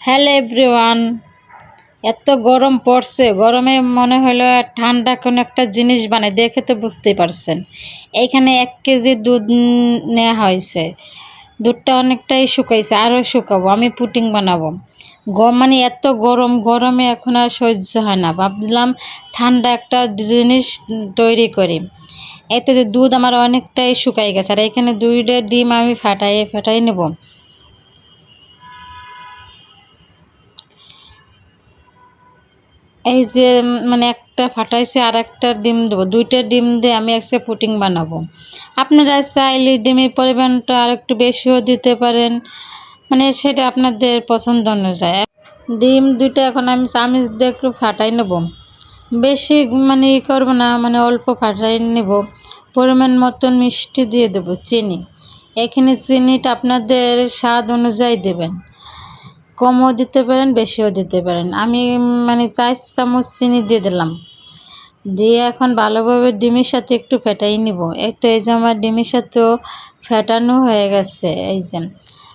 Hello everyone, এত গরম পড়ছে, গরমে মনে হলো ঠান্ডা কোনো একটা জিনিস বানাই দেখে তো বুঝতেই পারছেন। এইখানে এক কেজি দুধ নেওয়া হয়েছে, দুধটা অনেকটাই শুকাইছে, আরও শুকাবো, আমি পুটিং বানাবো। গরম মানে এত গরম, গরমে এখন আর সহ্য হয় না, ভাবলাম ঠান্ডা একটা জিনিস তৈরি করি। এতে যে দুধ আমার অনেকটাই শুকাই গেছে, আর এখানে দুইটা ডিম আমি ফাটাই ফাটাই নেব। এই যে মানে একটা ফাটাইছে আর একটা ডিম দেবো। দুইটা ডিম দিয়ে আমি আজকে পুটিং বানাবো। আপনারা চাইলে ডিমের পরিমাণটা আর একটু বেশিও দিতে পারেন। মানে সেটা আপনাদের পছন্দ অনুযায়ী। ডিম দুইটা এখন আমি চামিচ দিয়ে একটু ফাটাই নেব। বেশি মানে ই করব না মানে অল্প ফাটাই নেব। পরিমাণ মতন মিষ্টি দিয়ে দেবো, চিনি। এখানে চিনিটা আপনাদের স্বাদ অনুযায়ী দেবেন। কমও দিতে পারেন, বেশিও দিতে পারেন। আমি মানে চার চামচ চিনি দিয়ে দিলাম। দিয়ে এখন ভালোভাবে ডিমের সাথে একটু ফেটাই নিব। তো, এই যে আমার ডিমের সাথেও ফেটানো হয়ে গেছে, এই যে।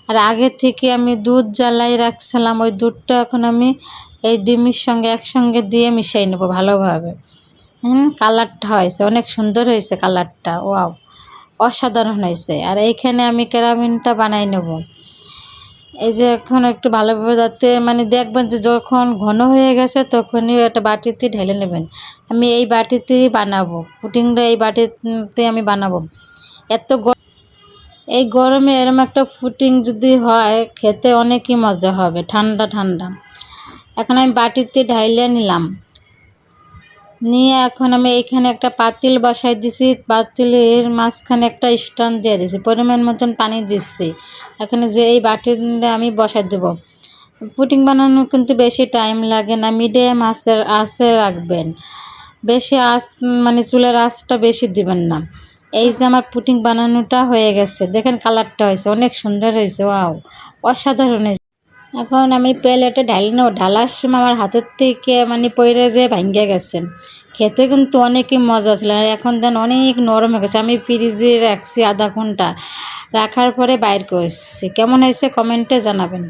আর আগে থেকে আমি দুধ জ্বালাই রাখছিলাম, ওই দুধটা এখন আমি এই ডিমের সঙ্গে একসঙ্গে দিয়ে মিশাই নেব ভালোভাবে। হুম, কালারটা হয়েছে, অনেক সুন্দর হয়েছে কালারটা, ওয়াও, অসাধারণ হয়েছে। আর এইখানে আমি ক্যারামিনটা বানাই নেব। এই যে এখন একটু ভালোভাবে যাতে মানে দেখবেন যে যখন ঘন হয়ে গেছে তখনই একটা বাটিতে ঢেলে নেবেন। আমি এই বাটিতেই বানাবো। পুটিংটা এই বাটিতে আমি বানাবো। এত এই গরমে এরম একটা ফুটিং যদি হয়, খেতে অনেকই মজা হবে। ঠান্ডা ঠান্ডা। এখন আমি বাটিতে ঢাইলে নিলাম। নিয়ে এখন আমি এইখানে একটা পাতিল বসাই দিছি। পাতিলের মাঝখানে একটা স্ট্যান্ড দিয়ে দিছি। পরিমাণ মতন পানি দিচ্ছি এখানে যে এই বাটিটা আমি বসাই দেবো। পুটিং বানানো কিন্তু বেশি টাইম লাগে না। মিডিয়াম আঁচের আঁচে রাখবেন। বেশি আঁচ মানে চুলের আঁচটা বেশি দিবেন না। এই যে আমার পুটিং বানানোটা হয়ে গেছে। দেখেন কালারটা হয়েছে। অনেক সুন্দর হয়েছে। ওয়াও অসাধারণ হয়েছে। এখন আমি প্লেটে ঢালি নেব। ঢালার সময় আমার হাতের থেকে মানে পড়ে যে ভাঙ্গে গেছে। খেতে কিন্তু অনেকই মজা ছিল। আর এখন দেন অনেক নরম হয়ে গেছে। আমি ফ্রিজে রাখছি আধা ঘণ্টা। রাখার পরে বাইর করছি। কেমন হয়েছে কমেন্টে জানাবেন।